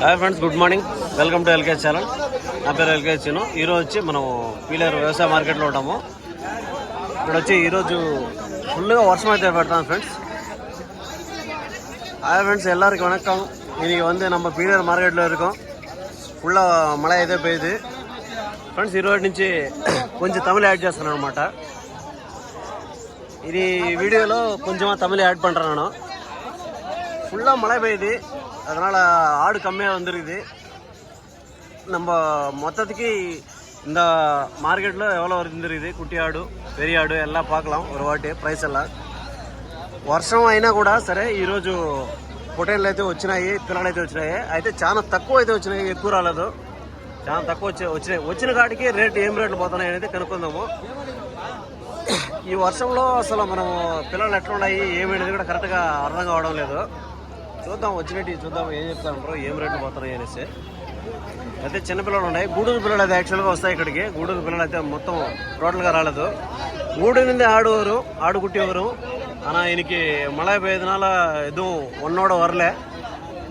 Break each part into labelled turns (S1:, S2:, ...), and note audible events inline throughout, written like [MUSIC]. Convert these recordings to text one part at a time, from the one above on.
S1: Hi friends good morning welcome to L K channel నా పేరు LK చిను ఈరోజు వచ్చి మనం పీలేరు వ్యవసాయ మార్కెట్లో ఉంటాము. ఇక్కడ వచ్చి ఈరోజు ఫుల్గా వర్షం అయితే పెడతాం ఫ్రెండ్స్ హాయ్ ఫ్రెండ్స్ ఎల్లరికి వెనక్కం இன்றைக்கி వంది నమ్మ பீலர் మార్కెట్లో ఇరుకం. ఫుల్గా మళ అయితే పోయింది. ఫ్రెండ్స్ ఈరోజు నుంచి [COUGHS] కొంచెం తమిళ యాడ్ చేస్తున్నాను అనమాట ఇది వీడియోలో కొంచెం తమిళ యాడ్ పంటున్నాను ఫుల్గా మళ పోయింది. அதனால் ஆடு கம்மியாக வந்துருக்குது நம்ம மொத்தத்துக்கு இந்த మార్కెట్లో எவ்வளோ வந்துருக்குது కుట్టి ఆడు పెరియ ఆడు ఎలా பார்க்கலாம் ஒரு వాటి ప్రైస్ ఎలా వర్షం అయినా కూడా సరే ఈరోజు పొటేళ్ళు అయితే వచ్చినాయి పిల్లలు అయితే వచ్చినాయి అయితే చాలా తక్కువ అయితే వచ్చినాయి ఎక్కువ రాలేదు చాలా తక్కువ వచ్చి వచ్చినాయి వచ్చిన కాడికి రేట్ ఏం రేట్లు పోతున్నాయి అనేది కనుక్కుందాము ఈ వర్షంలో అసలు మనము పిల్లలు ఎట్లా ఉన్నాయి ఏమనేది కూడా కరెక్ట్గా అర్థం కావడం లేదు చూద్దాం వచ్చినట్టు చూద్దాం ఏం చెప్తారంటారు ఏం రేట్లు పోతున్నాయి అనేసి అయితే చిన్న పిల్లలు ఉన్నాయి గూడూరు పిల్లలు అయితే యాక్చువల్గా వస్తాయి ఇక్కడికి గూడూరు పిల్లలు అయితే మొత్తం టోటల్గా రాలేదు గూడూరు నుండి ఆడువారు ఆడు కుట్టేవారు ஆனால் இன்னைக்கு மழை பெய்யறதுனால எதுவும் ஒன்னோட வரல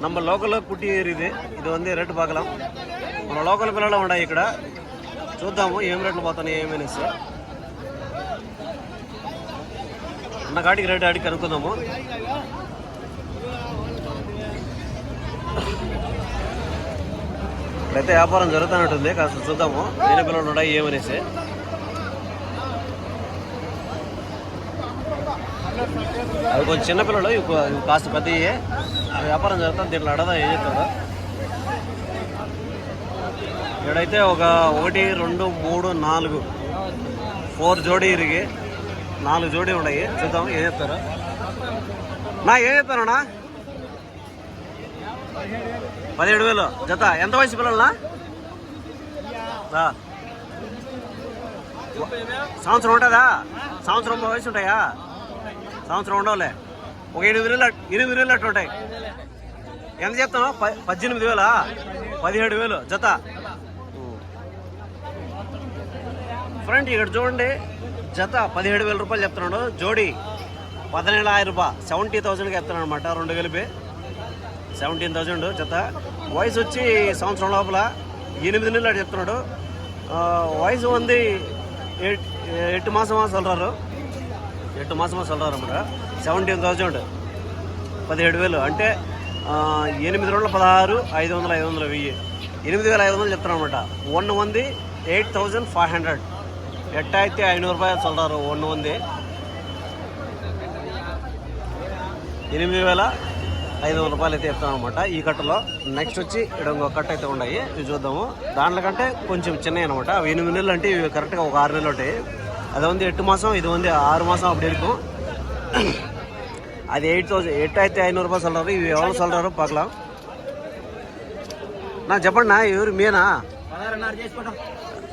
S1: நம்ம లోకల్లో కుట్టి ఇది ఇది ఉంది రేటు பார்க்கலாம் మన లోకల్ పిల్లలు ఉన్నాయి ఇక్కడ చూద్దాము ఏం రేట్లు పోతున్నాయి ఏమనేసి అన్న కాటికి రేటు అడిగి కనుక్కుందాము ఇక్కడైతే వ్యాపారం జరుగుతున్నట్టుంది కాస్త చూద్దాము. ఎన్ని పిల్లలు ఉన్నాయి ఏమనేసి. అవి కొంచెం చిన్నపిల్లలు ఇవి కాస్త పెద్దవి వ్యాపారం జరుగుతుంది దీంట్లో అడదా ఏం చెప్తారు. ఇక్కడైతే ఒక ఒకటి రెండు మూడు నాలుగు. ఫోర్ జోడీ ఇరిగి నాలుగు జోడీ ఉన్నాయి. చూద్దాం ఏం చెప్తారు. నా ఏం చెప్తానన్నా పదిహేడు వేలు. జత. ఎంత వయసు పిల్లలనా? సంవత్సరం ఉంటుందా? సంవత్సరం వయసు ఉంటాయా? సంవత్సరం ఉండవులే. ఒక ఎనిమిది వేలు ఎనిమిది వేలు అట్లా ఉంటాయి. ఎంత చెప్తాను ప- పద్దెనిమిది వేలా? పదిహేడు వేలు. జత. ఫ్రెండ్ ఇక్కడ చూడండి. జత పదిహేడు వేల రూపాయలు చెప్తున్నాడు. జోడీ పదిహేడు ఆయిరం రూపాయ సెవెంటీ థౌసండ్కి చెప్తున్నాడు అనమాట రెండు కలిపి. సెవెంటీన్ థౌజండ్ జత. వయసు వచ్చి సంవత్సరం లోపల ఎనిమిది నెలలు అటు చెప్తున్నాడు. వయసు ఉంది ఎట్టు మాసం సొల్రారు ఎట్టు మాసం సొల్రారు అమ్మగా సెవెంటీన్ థౌజండ్. పదిహేడు వేలు. అంటే ఎనిమిది రెండు పదహారు ఐదు వందల ఐదు వందల వెయ్యి. ఎనిమిది వేల ఐదు వందలు చెప్తాను అనమాట వన్ ఉంది ఎయిట్ థౌజండ్ ఫైవ్ హండ్రెడ్. ఎట్టాయితే ఐదు రూపాయలు చల్లారు వన్ ఉంది ఎనిమిది వేల ఐదు వందల రూపాయలు అయితే ఇస్తాం అనమాట ఈ కట్టలో నెక్స్ట్ వచ్చి ఇక్కడ ఇంకో కట్ట అయితే ఉన్నాయి. ఇవి చూద్దాము. దాంట్లో కంటే కొంచెం చిన్నవి అనమాట అవి ఎనిమిది నెలలు అంటే ఇవి కరెక్ట్గా ఒక ఆరు నెలలు ఉంటాయి. అది ఉంది ఎట్టు మాసం ఇది ఉంది ఆరు మాసం అప్పుడు ఇరుக்கும் అది ఎయిట్ థౌసండ్ ఎయిట్ అయితే ఐనూరు రూపాయలు சொல்றாரு ఇవి ఎవరు சொல்றாரு பார்க்கலாம் నా చెప్పండి ఎవరు మీనా?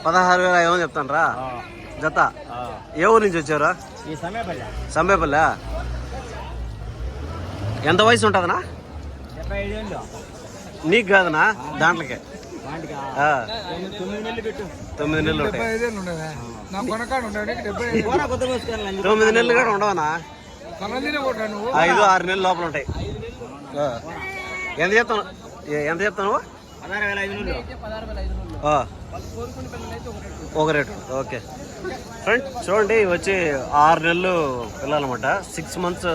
S1: పదహారు వేల ఐదు వందలు చెప్తాను రా జత? ఏ ఊరు నుంచి వచ్చారా
S2: సమయపల్లె
S1: ఎంత వయసు ఉంటుందనా నీకు కాదనా దాంట్లోకి.
S2: తొమ్మిది నెలలు పెట్టు.
S1: తొమ్మిది నెలలు ఉంటాయి. తొమ్మిది నెలలు కూడా ఉండవనా ఐదు ఆరు నెలలు లోపల ఉంటాయి. ఆ. ఎంత చెప్తాను ఏ- ఎంత చెప్తాను. ఒక రేటు. ఓకే. ఫ్రెండ్ చూడండి వచ్చి ఆరు నెలలు పిల్లలన్నమాట సిక్స్ మంత్స్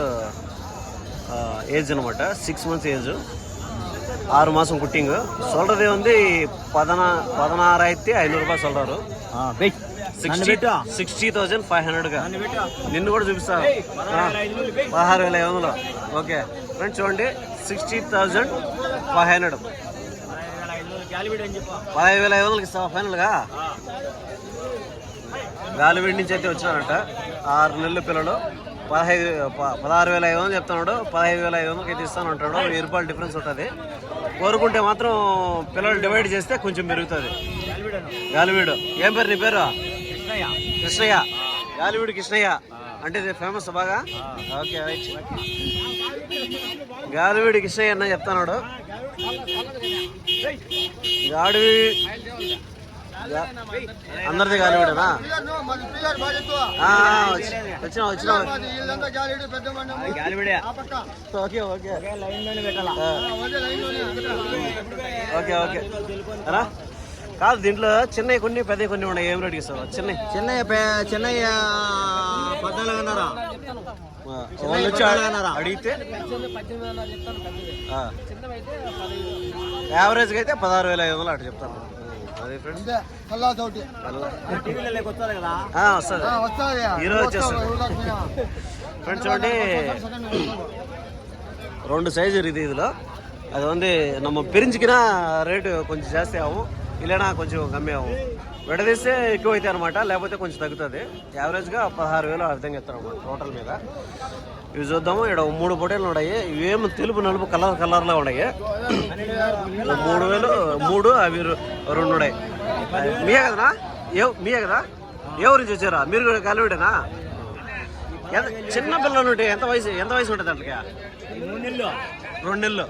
S1: ఏజ్ అనమాట సిక్స్ మంత్స్ ఏజ్ ஆறு மாதம் குட்டிங்க சொல்கிறது வந்து பதினா பதினாறாயிரத்தி ஐநூறுரூபா சொல்கிறாரு సిక్స్టీ సిక్స్టీ థౌజండ్ ఫైవ్ హండ్రెడ్గా నిన్ను కూడా చూపిస్తా ఆ, పదహారు వేల ఐదు వందలు ఓకే ఫ్రెండ్స్ చూడండి సిక్స్టీ థౌజండ్ ఫైవ్ హండ్రెడ్ పదహైదు వేల ఐదు వందలకి ఇస్తావా ఫైనల్గా గాలివీడి నుంచి అయితే వచ్చినారంట ఆరు నెలల పిల్లలు పదహైదు పదహారు వేల ఐదు వందలు చెప్తున్నాడు. పదహైదు వేల ఐదు వందలకి అయితే ఇస్తాను అంటాడు. వెయ్యి రూపాయలు డిఫరెన్స్ ఉంటుంది. కోరుకుంటే మాత్రం పిల్లలు డివైడ్ చేస్తే కొంచెం పెరుగుతుంది. గాలివీడు. ఏం పేరు నీ పేరు? కృష్ణయ్య. గాలివీడు కృష్ణయ్య. అంటే ఇది ఫేమస్ బాగా? Okay right. కృష్ణయ్య అన్న చెప్తున్నాడు. గాడివి అందరిది వచ్చి- వచ్చినా వచ్చినా. Okay
S2: okay. లైన్లోనే పెట్టాలా?
S1: ఆ. Okay okay. కాదు దీంట్లో చిన్నవి కొన్ని పెద్దవి కొన్ని ఉన్నాయి. ఏం రేటుకి ఇస్తావు? చిన్నవి.
S2: చెన్నై చెన్నై పద్నాలుగున్నర
S1: వాళ్ళు వచ్చి. అడిగితే? యావరేజ్గా అయితే పదహారు వేల ఐదు వందలు అటు చెప్తాను. అదే ఫ్రెండ్స్
S3: కల్లా తోటి
S2: టీవీలో వస్తుంది కదా
S1: వస్తుంది
S3: వస్తుంది
S1: ఈరోజు వచ్చేస్తుంది ఫ్రెండ్స్ చూడండి రెండు సైజు ఇది ఇదిలో అది வந்து நம்ம பிரிஞ்சுக்கினா రేటు కొంచెం జాస్తి ఆవు ఇలానా కొంచెం కమ్మి ఆవు విడదీస్తే ఎక్కువ అవుతాయి అనమాట లేకపోతే కొంచెం తగ్గుతుంది యావరేజ్గా పదహారు వేలు ఆ విధంగా ఇస్తారు అనమాట టోటల్ మీద ఇవి చూద్దాము. ఇక్కడ మూడు పొటేలు ఉన్నాయి. ఇవేమి తెలుపు నలుపు కలర్ కలర్లో ఉన్నాయి. మూడు వేలు మూడు అవి రెండు ఉన్నాయి. మీయే కదనా ఏ మీయే కదా ఎవరి నుంచి వచ్చారా? మీరు కూడా కలివిడేనా? ఎంత చిన్న పిల్లలు ఉంటాయి ఎంత వయసు ఎంత వయసు ఉంటుంది
S2: అంటే
S1: రెండు నెలలు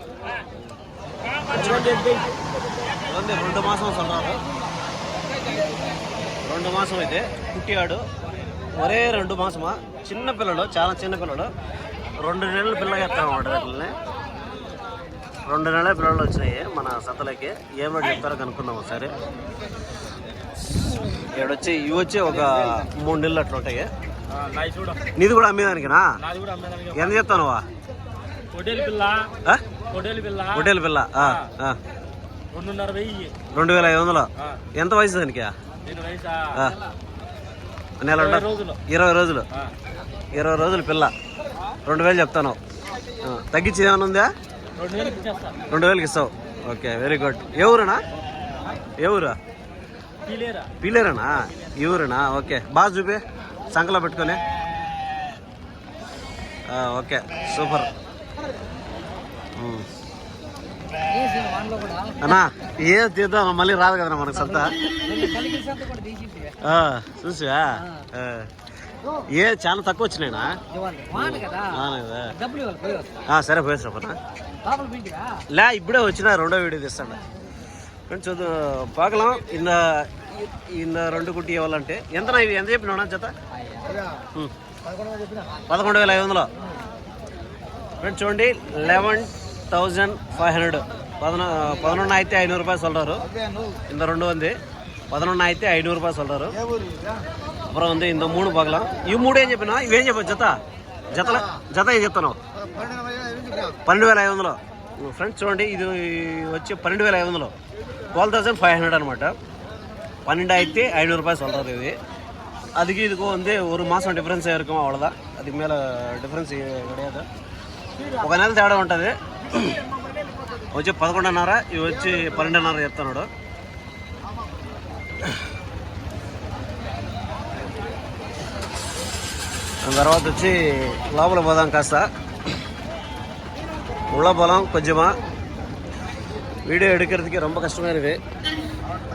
S1: రెండు మాసం సొన్నారు రెండు మాసం అయితే పుట్టివాడు. ఒరే రెండు మాసమా? చిన్న పిల్లలు చాలా చిన్న పిల్లలు రెండు నెలల పిల్లగా ఎత్తాం అన్నమాట వీటిని రెండు నెలల పిల్లలు వచ్చినాయి మన సతలకి. ఏం రేటు చెప్తారో కనుక్కుందాం ఒకసారి. ఏడొచ్చి ఇవి వచ్చి ఒక మూడు నెలలు అట్లా ఉంటాయి.
S2: నాది
S1: కూడా అమ్మేదానికినా? ఎంత చెప్తానువా
S2: హోటల్ పిల్ల.
S1: రెండు వేల ఐదు వందలు. ఎంత వయసు దానికి. నెల. ఇరవై రోజులు. ఇరవై రోజులు పిల్ల. రెండు వేలు చెప్తాను. తగ్గించి ఏమైనా ఉందా?
S2: రెండు వేలకి
S1: ఇస్తావు. ఓకే వెరీ గుడ్ ఏ ఊరేనా? ఏ ఊరా?
S2: పీలేరా?
S1: పీలేరేనా? ఈ ఊరేనా? ఓకే. బాగా చూపి. సంకలో పెట్టుకొని. ఓకే. సూపర్. అన్నా ఏ తీద్దాం మళ్ళీ రాదు కదన్నా మనకు సత్తా చూసావా. ఏ చాలా తక్కువ వచ్చినాయినా? సరే పోయి చెప్పనా లే ఇప్పుడే వచ్చిన రెండో వీడియో తీస్తాను. చూద్దాం పాకలం ఇన్న ఇన్న రెండు కుట్టి ఇవ్వాలంటే. ఎంత ఇవి? ఎంత చెప్పినా చేత పదకొండు వేల ఐదు వందలు. ఫ్రెండ్స్ చూడండి లెవెన్ థౌజండ్ ఫైవ్ హండ్రెడ్. పదన పదనొండు అయితే ఐనూరు రూపాయలు సొల్లారు. ఇంత రెండు ఉంది. పదనొండు అయితే ఐనూరు రూపాయలు సొల్లారు. అప్పుడు ఉంది ఇంత మూడు పగలం ఈ మూడు ఏం చెప్పినా ఇవేం చెప్ప జత జతల జత ఏం చెప్తున్నావు పన్నెండు వేల ఐదు వందలు ఫ్రెండ్స్ చూడండి ఇది వచ్చి పన్నెండు వేల ఐదు వందలు ట్వెల్వ్ థౌసండ్ ఫైవ్ హండ్రెడ్ అనమాట పన్నెండు అయితే ఐదు రూపాయలు సొల్దాది ఇది అదికి ఇది ఉంది ఒక మాసం డిఫరెన్స్ ఇరకం అవడదా అది మేల డిఫరెన్స్ కిడదా ఒక నెల తేడా ఉంటుంది వచ్చి పదకొండున్నర ఇవి వచ్చి పన్నెండున్నర చెప్తున్నాడు Yeah. తర్వాత వచ్చి లోపల పోదాం కాస్త உள்ள போகலாம் கொஞ்சமாக వీడియో ఎడుకరికి ரொம்ப కష్టమైనది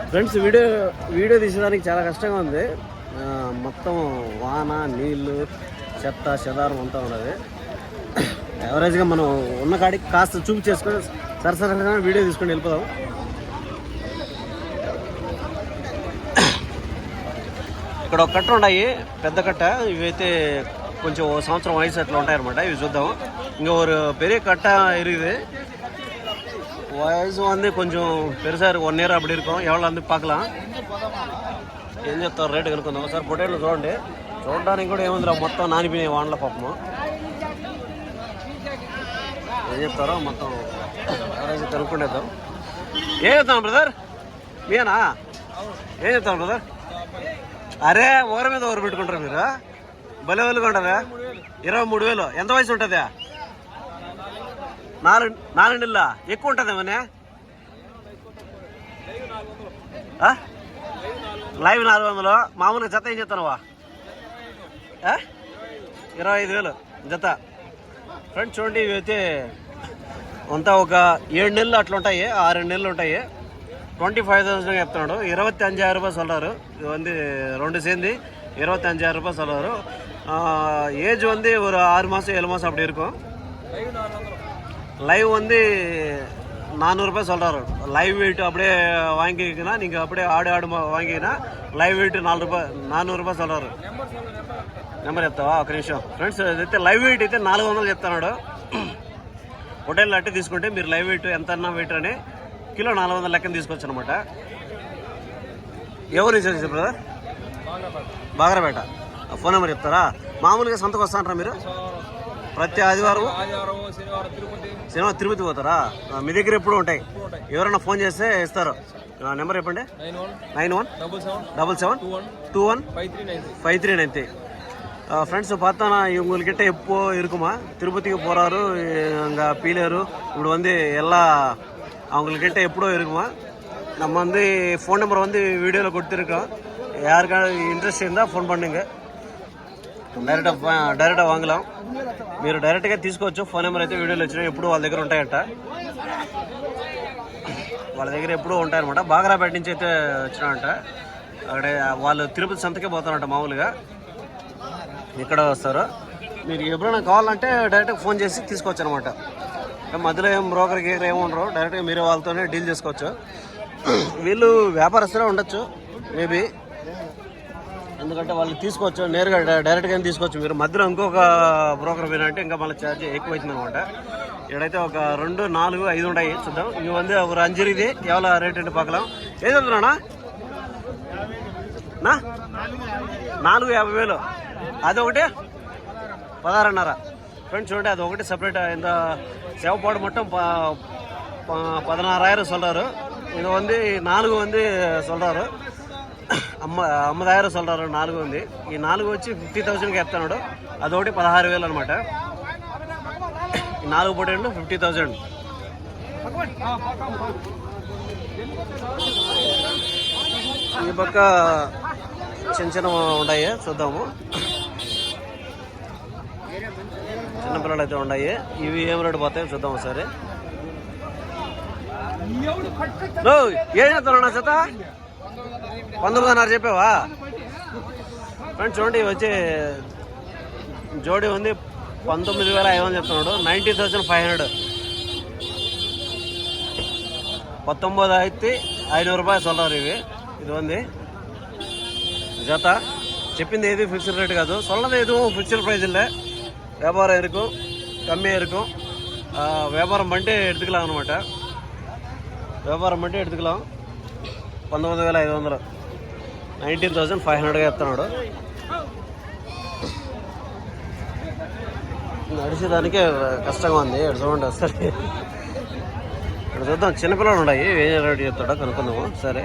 S1: ఫ్రెండ్స్ వీడియో వీడియో తీసేదానికి చాలా కష్టంగా ఉంది ఆ, మొత్తం వాన నీళ్ళు చెత్త చెదారం అంతా ఉన్నది యావరేజ్గా మనం ఉన్న కాడికి కాస్త చూపు చేసుకొని సరసరగా వీడియో తీసుకొని వెళ్ళిపోదాం ఇక్కడ ఒక కట్ట ఉన్నాయి. పెద్ద కట్ట. ఇవైతే కొంచెం ఓ సంవత్సరం వయసు అట్లా ఉంటాయన్నమాట. ఇవి చూద్దాం. இங்கே ఒక பெரிய கட்டாக இருக்குது வயசு வந்து கொஞ்சம் பெருசாக இருக்குது ஒன் இயர் அப்படி இருக்கும் எவ்வளோ வந்து ఏం చెప్తారు? రేటు కనుక్కుందాం. సార్ పొటాటోలు చూడండి. చూడడానికి కూడా ఏముందిరా? మొత్తం నానిపోయిన వానల పాపము. ఏం చెప్తారో మొత్తం కనుక్కుండేద్దాం. ఏం చెప్తాను బ్రదర్? మీనా ఏం చెప్తాను బ్రదర్? అరే ఊర మీద ఊరు పెట్టుకుంటారు మీరు? భలే వాళ్ళు ఉంటారా ఇరవై మూడు వేలు. ఎంత వయసు ఉంటుంది? నాలుగు నాలుగు నెలల. ఎక్కువ ఉంటుంది ఏమన్నా లైవ్ నాలుగు వందలు. మామూలుగా జత ఏం చెప్తానువా ఇరవై ఐదు వేలు. జత. ఫ్రెండ్స్ చూడండి ఇవి అయితే అంతా ఒక ఏడు నెలలు అట్లా ఉంటాయి ఆరు నెలలు ఉంటాయి. ట్వంటీ ఫైవ్ థౌసండ్ చెప్తున్నాడు. ఇరవై అంజాయిరం రూపాయలు చల్లారు ఇది వంది రెండు సేంది. ఇరవై అంజాయిరం రూపాయలు చల్లారు ఏజ్ వంది ఒక ఆరు మాసం ఏళ్ళు మాసం అప్పుడు ఇరుకు. లైవ్ వంది నానూరు రూపాయలు చల్లారు లైవ్ వెయిట్ అప్పుడే వాంగికినా నీకు అప్పుడే ఆడి ఆడు వాంగికినా లైవ్ వెయిట్ నాలుగు రూపాయలు నానూరు రూపాయలు చల్లారు నెంబర్ చెప్తావా? ఒక నిమిషం. ఫ్రెండ్స్ అయితే లైవ్ వెయిట్ అయితే నాలుగు వందలు చెప్తున్నాడు. హోటల్ అట్టి తీసుకుంటే మీరు లైవ్ వెయిట్ ఎంత అన్నా వెయిట్ అని కిలో నాలుగు వందల లెక్కన తీసుకొచ్చు అనమాట ఎవరు ఇచ్చారు బ్రదర్ బాగరపేట ఆ ఫోన్ నెంబర్ చెప్తారా మామూలుగా సంతకు వస్తా అంటారా మీరు ప్రతి ఆదివారం
S3: ఆదివారం శనివారం తిరుపతి
S1: సినిమా తిరుపతి పోతారా ఆ, మీ దగ్గర ఎప్పుడు ఉంటాయి ఎవరైనా ఫోన్ చేస్తే ఇస్తారు ఆ, నెంబర్ చెప్పండి
S3: nine one
S1: nine one
S3: double seven
S1: double seven
S3: two one
S1: two one
S3: five three nine three
S1: five three nine three friends பார்த்தோன்னா இவங்கக்கிட்ட எப்போ இருக்குமா திருப்பதிக்கு போகிறாரு அங்கே பீலரு இப்படி வந்து எல்லா அவங்கக்கிட்ட எப்படோ இருக்குமா நம்ம வந்து ஃபோன் நம்பர் வந்து வீடியோவில் கொடுத்துருக்கோம் யாருக்காவது இன்ட்ரெஸ்ட் இருந்தால் ఫోన్ பண்ணுங்க డైరెక్ట్గా డైరెక్ట్గా వాంగలాం మీరు డైరెక్ట్గా తీసుకోవచ్చు ఫోన్ నెంబర్ అయితే వీడియోలో వచ్చినా ఎప్పుడు వాళ్ళ దగ్గర ఉంటాయంట వాళ్ళ దగ్గర ఎప్పుడూ ఉంటాయన్నమాట బాగరాపేట నుంచి అయితే వచ్చినారంట అక్కడ వాళ్ళు తిరుపతి సంతకే పోతారంట మామూలుగా ఇక్కడ వస్తారు మీరు ఎప్పుడైనా కావాలంటే డైరెక్ట్గా ఫోన్ చేసి తీసుకోవచ్చు అనమాట మధ్యలో ఏం బ్రోకర్ గీకర్ ఏమి ఉండరు. డైరెక్ట్గా మీరే వాళ్ళతోనే డీల్ చేసుకోవచ్చు. వీళ్ళు వ్యాపారస్తులే ఉండొచ్చు మేబీ ఎందుకంటే వాళ్ళు తీసుకోవచ్చు నేరుగా డైరెక్ట్గా తీసుకోవచ్చు మీరు. మధ్యలో ఇంకొక బ్రోకర్ పోయినంటే ఇంకా మళ్ళీ ఛార్జ్ ఎక్కువైతుంది అనమాట ఇక్కడైతే ఒక రెండు నాలుగు ఐదు ఉంటాయి. చూద్దాం. ఇవి వంద ఒక అంజరి ఇది ఎవరి రేట్ అంటే పక్కలం ఏది వెళ్తున్నానా నా నాలుగు యాభై వేలు. అదొకటి? ఒకటి పదహారున్నర ఫ్రెండ్స్ చూడండి అది ఒకటి సపరేట్ இந்த சேவப்பாடு మొత్తం பதினாறாயிரம் సోల్డారు ఇది ఉంది నాలుగు మంది சொல்கிறாரு అమ్మ అమ్మదాయారు சொல்கிறாరు నాలుగు ఉంది ఈ నాలుగు వచ్చి ఫిఫ్టీ థౌసండ్కి చెప్తున్నాడు అదొకటి పదహారు వేలు అనమాట ఈ నాలుగు పొటేళ్ళు ఫిఫ్టీ థౌసండ్ ఈ పక్క చిన్న చిన్న ఉన్నాయి చూద్దాము. చిన్నపిల్లలు అయితే ఉన్నాయి. ఇవి ఏం రేటు పోతాయో చూద్దాం ఒకసారి. ఏం చెప్తున్నా చేత పంతొమ్మిదిన్నర చెప్పావా? ఫ్రెండ్స్ చూడండి వచ్చి జోడి ఉంది. పంతొమ్మిది వేల ఐదు వందలు చెప్తున్నాడు. Ninety thousand five hundred. పంతొమ్మిది ఐదు ఐదు రూపాయలు సొల్లారు ఇవి. ఇది ఉంది. జత. చెప్పింది ఏది ఫిక్స్డ్ రేట్ కాదు. సొల్లది ఏదో ఫిక్స్డ్ ప్రైజ్ வியாபாரம் இருக்கும் கம்மியாக இருக்கும் ஆ, வியாபாரம் பண்ணிட்டு எடுத்துக்கலாம் అనమాట వ్యాపారం అంటే ఎడుతుకులాం పంతొమ్మిది వేల ఐదు వందలు నైన్టీన్ థౌసండ్ ఫైవ్ హండ్రెడ్గా చెప్తున్నాడు నడిచేదానికే కష్టంగా ఉంది ఇక్కడ చూడండి ఒకసారి ఇక్కడ చూద్దాం చిన్నపిల్లలు ఉన్నాయి ఏం రేటు చెప్తాడో కనుక్కుందాము సరే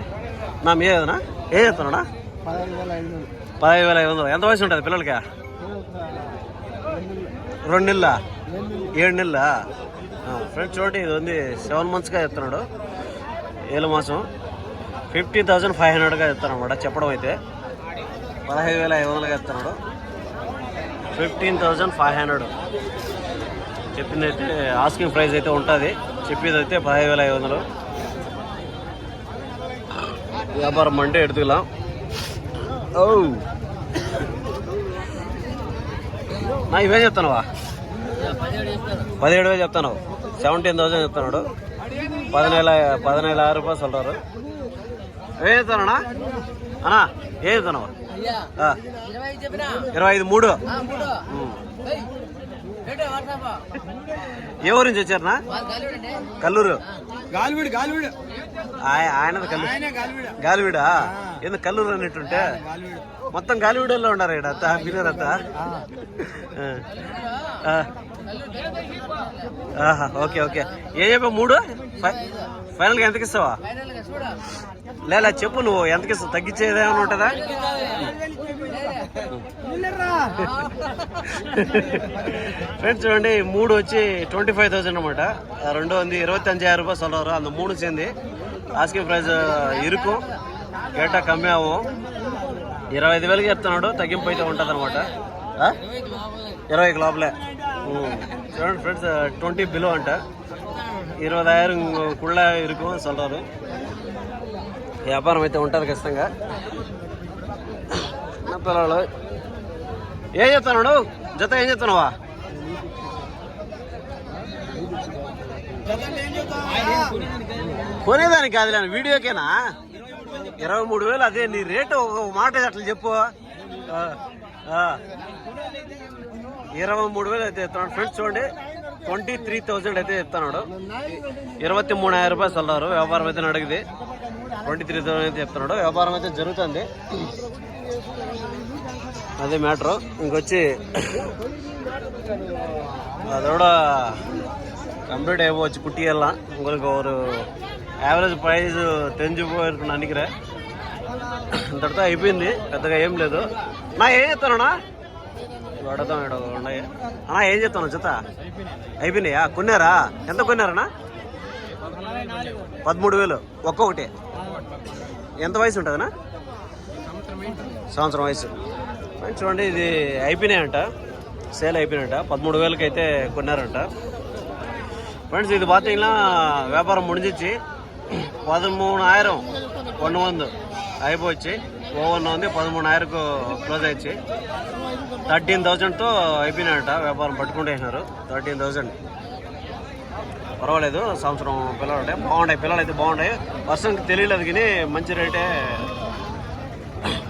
S1: నా మీ ఏదన్నా ఏం చెప్తున్నాడా పదహైదు వేల ఐదు వందలు ఎంత వయసు ఉంటుంది పిల్లలకి రెండు నెలల? ఏడు నెలల? ఫ్రెండ్స్ చూడండి ఇది ఉంది సెవెన్ మంత్స్గా చెప్తున్నాడు. ఏళ్ళ మాసం. ఫిఫ్టీ థౌజండ్ ఫైవ్ హండ్రెడ్గా చెప్తాను అనమాట చెప్పడం అయితే. పదహైదు వేల ఐదు వందలుగా చెప్తున్నాడు. ఫిఫ్టీన్ థౌజండ్ ఫైవ్ హండ్రెడ్ చెప్పింది అయితే ఆస్కింగ్ ప్రైస్ అయితే ఉంటుంది. చెప్పేది అయితే పదహైదు వేల ఐదు వందలు. వ్యాపారం అంటే ఎడుతులాం ఓ! నా ఇవే చెప్తానువా పదిహేడు వేలు చెప్తాను సెవెంటీన్ థౌసండ్ చెప్తున్నాడు పదినేల పదినేల ఆరు రూపాయలు சொல்றாரு ఏ చెప్తానన్నా అన్నా ఏ చెప్తానవా ఆ, ఇరవై ఐదు మూడు ఉమ్. ఏ ఊరి నుంచి వచ్చారనా కల్లూరు
S3: గాలివిడు గాలివిడు. ఆయనే గాలివిడు?
S1: గాలివీడా? ఎందుకు కల్లూరు అన్నట్టుంటే? మొత్తం గాలివీడల్లో ఉన్నారు ఇక్కడ అంతా పిల్లలు అంతా ఆ. ఆహా, ఓకే ఓకే. ఏ చెప్పా మూడు? ఫై- ఫైనల్గా ఎంతకి ఇస్తావా లేదా చెప్పు నువ్వు ఎంతకి ఇస్తావు తగ్గించేది ఏమైనా ఉంటుందా ఫ్రెండ్స్ చూడండి ఈ మూడు వచ్చి ట్వంటీ ఫైవ్ థౌసండ్ అనమాట రెండు வந்து இருபத்தஞ்சாயிரம் ரூபாய் சொல்றாரு அந்த மூணு சேர்ந்து ఆస్కింగ్ ప్రైస్ ఇరుకు కేటా కమ్మి అవ్వం ఇరవై ఐదు వేలకి చెప్తున్నాడు తగ్గింపు అయితే ఉంటుంది అనమాట ఇరవై లోపలే ఉమ్. చూడండి ఫ్రెండ్స్ ట్వంటీ బిలో అంట ఇరవదాయిరం కుళ్ళ ఇరుకు అని சொல்றாரு వ్యాపారం అయితే ఉంటుంది ఖచ్చితంగా చిన్న పిల్లలు ఏం చెప్తున్నాడు జత ఏం చెప్తున్నావా కొనేదానికి కాదులే వీడియోకేనా ఇరవై మూడు వేలు అదే నీ రేటు ఒక మాట అట్లా చెప్పు ఆ, ఆ. ఇరవై మూడు వేలు అయితే ఫ్రెండ్స్ చూడండి ట్వంటీ త్రీ థౌజండ్ అయితే చెప్తున్నాడు. ఇరవై మూడు ఆయిరం రూపాయలు చల్లారు వ్యాపారం అయితే అడిగింది ట్వంటీ త్రీ థౌసండ్ అయితే చెప్తున్నాడు. వ్యాపారం అయితే జరుగుతుంది. అదే మ్యాటరు. ఇంకొచ్చి அதோட கம்ப்ளீட் ஆகிப்போச்சு వెళ్ళా உங்களுக்கு ஒரு యావరేజ్ ప్రైజ్ తెంచిపోయారు అనికిరా అంతటితో అయిపోయింది. పెద్దగా ఏం లేదు. నా ఏం చెప్తానా అడుగుతాం ఇక్కడ ఉన్నాయి అన్నా ఏం చెప్తాను చెత్త అయిపోయినాయా కొన్నారా ఎంత కొన్నారన్నా పదమూడు వేలు ఒక్కొక్కటి ఎంత వయసు ఉంటుందన్నా సంవత్సరం వయసు ఫ్రెండ్స్ చూడండి ఇది అయిపోయినాయంట సేల్ అయిపోయినాయంట పదమూడు వేలకి అయితే కొన్నారంట ఫ్రెండ్స్ ఇది பார்த்தீங்கன்னா வியாபாரம் முடிஞ்சிச்சு பதிமூணாயிரம் ஒன்று வந்து అయిపోయి ఓవన్ ఉంది పదమూడున్నరకు క్లోజ్ అయ్యి థర్టీన్ థౌజండ్తో అయిపోయినాయట వ్యాపారం పట్టుకుంటేసినారు థర్టీన్ థౌజండ్. పర్వాలేదు సంవత్సరం పిల్లలు ఉంటాయి బాగున్నాయి పిల్లలు అయితే బాగున్నాయి వర్షంకి తెలియలేదు కానీ మంచి రేటే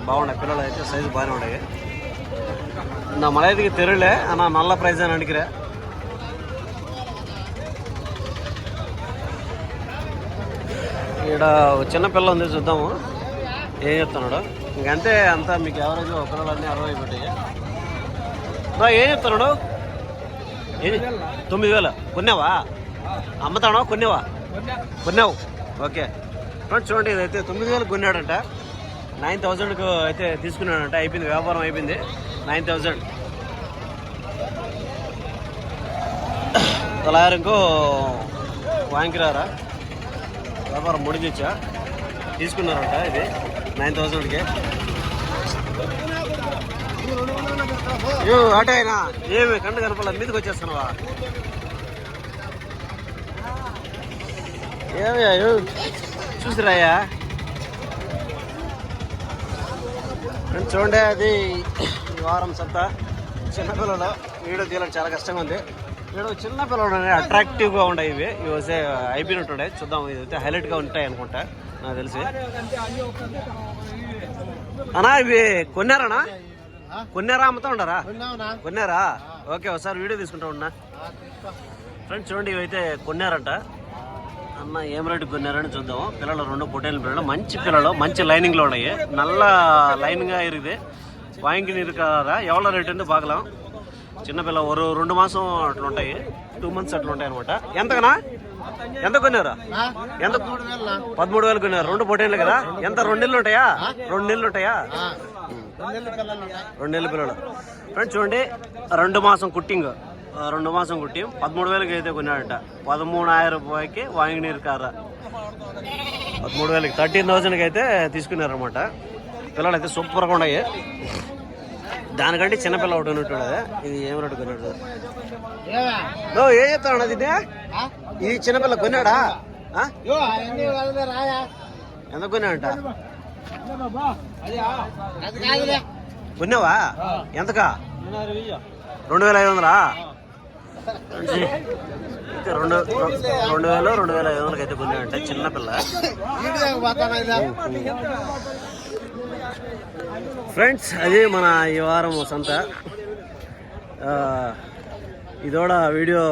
S1: బాగున్నాయి పిల్లలు అయితే సైజు బాగానే ఉన్నాయి నా మలైదికి తెరలే అన్న నల్ల ప్రైజ్ అని అడిగిరా. ఇక్కడ చిన్న పిల్ల ఉంది చూద్దాము. ఏం చెప్తున్నాడు? ఇంకంతే అంతా మీకు యావరేజ్ ఒకరోలన్నీ అరవై అయిపోయాయి బా ఏం చెప్తున్నాడు? తొమ్మిది వేలు. కొన్నావా? అమ్ముతాడో కొన్నావా? కొన్నావు. ఓకే. చూడండి చూడండి ఇదైతే తొమ్మిది వేలు కొన్నాడంట. నైన్ థౌజండ్కు అయితే తీసుకున్నాడంట. అయిపోయింది వ్యాపారం అయిపోయింది. Nine thousand. తొలాయిరంకు వాంకిరారా? వ్యాపారం ముడిచిచ్చా? తీసుకున్నారంట ఇది. నైన్ థౌసండ్కి అటైనా ఏమి కంట కనపడ మీదకి వచ్చేస్తున్నావా? ఏమయ్యా చూసిరాయా? చూడండి అది ఈ వారం సత్తా చిన్నపిల్లలు వీడియో తీయడం చాలా కష్టంగా ఉంది. వీడు చిన్న పిల్లలు అట్రాక్టివ్గా ఉన్నాయి ఇవి. ఇవి వస్తే అయిపోయినట్టుండే చూద్దాం ఇది అయితే హైలైట్గా ఉంటాయి అనుకుంటా. నాకు తెలిసి. అన్నా ఇవి కొన్నారనా? కొన్నారా అమ్ముతా ఉండరా? కొన్నారా? ఓకే ఒకసారి వీడియో తీసుకుంటా ఉన్నా ఫ్రెండ్స్ చూడండి ఇవైతే కొన్నారంట. అన్న ఏం రేటు కొన్నారని చూద్దాం పిల్లలు రెండు పొట్టేలు పిల్లలు. మంచి పిల్లలు మంచి లైనింగ్లో ఉన్నాయి. నల్ల లైన్గా ఇరిది వాయింకి ఇరుకారా ఎవరి రేటు అంటే బాగలం చిన్న పిల్ల ఒక రెండు మాసం అట్లా ఉంటాయి టూ మంత్స్ అట్లా ఉంటాయి అనమాట ఎంతకనా ఎంత కొన్నారు? ఎంత? పదమూడు వేలు కొన్నారు. రెండు పొట్టేళ్ళు కదా? ఎంత? రెండు నెలలు ఉంటాయా? రెండు నెలలు ఉంటాయా? రెండు నెలల పిల్లలు ఫ్రెండ్స్ చూడండి రెండు మాసం కుట్టింగ్. రెండు మాసం కుట్టి పదమూడు వేలకి అయితే కొన్నాడట. పదమూడాయిరం రూపాయకి వాంగినీరు కార. పదమూడు వేలకి థర్టీన్ థౌజండ్కి అయితే తీసుకున్నారనమాట పిల్లలు అయితే సూపర్గా ఉన్నాయి. దానికంటే చిన్నపిల్ల ఒకటి ఉన్నట్టు ఇది ఏం రేటు కొన్నాడు? ఏం చెప్తాడు ఇది ఇది చిన్నపిల్ల కొన్నాడా? ఎంత కొన్నాడంట? కొన్నావా? ఎంతకా? రెండు వేల ఐదు వందలా? రెండు రెండు వేలు రెండు వేల ఐదు వందలకి అయితే కొన్నాడంట చిన్నపిల్ల. ఫ్రెండ్స్ అది మన ఈ వారం సంత. ఆ, ఇదోడ వీడియో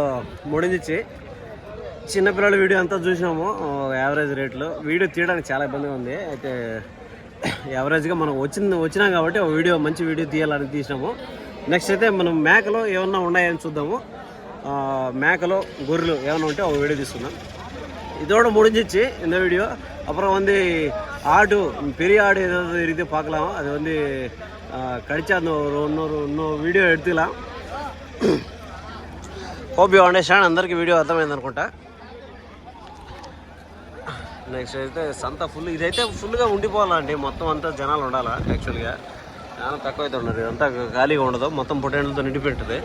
S1: ముడించి చిన్నపిల్లల వీడియో అంతా చూసినాము ఆ, యావరేజ్ రేట్లు వీడియో తీయడానికి చాలా ఇబ్బందిగా ఉంది అయితే యావరేజ్గా మనం వచ్చింది వచ్చినాం కాబట్టి ఒక వీడియో మంచి వీడియో తీయాలని తీసినాము నెక్స్ట్ అయితే మనం మేకలు ఏమన్నా ఉన్నాయని చూద్దాము ఆ, మేకలు గొర్రెలు ఏమైనా ఉంటే ఒక వీడియో తీసుకుందాం இதோட முடிஞ்சிச்சு இந்த வீடியோ அப்புறம் வந்து ஆடு பெரிய ஆடு ஏதாவது இருக்குது பார்க்கலாம் அது வந்து கடிச்சா அந்த ஒரு இன்னொரு இன்னொரு వీడియో எடுத்துக்கலாம் hope you understand అందరికీ వీడియో అర్థమైంది అనుకుంటా. నెక్స్ట్ అయితే సంత ఫుల్ ఇదైతే ఫుల్గా ఉండిపోవాలండి మొత్తం అంతా జనాలు ఉండాలా యాక్చువల్గా జనాలు తక్కువ అయితే ఉన్నారు ఇదంతా ఖాళీగా ఉండదు. మొత్తం పొటేళ్ళతో నిండిపోయి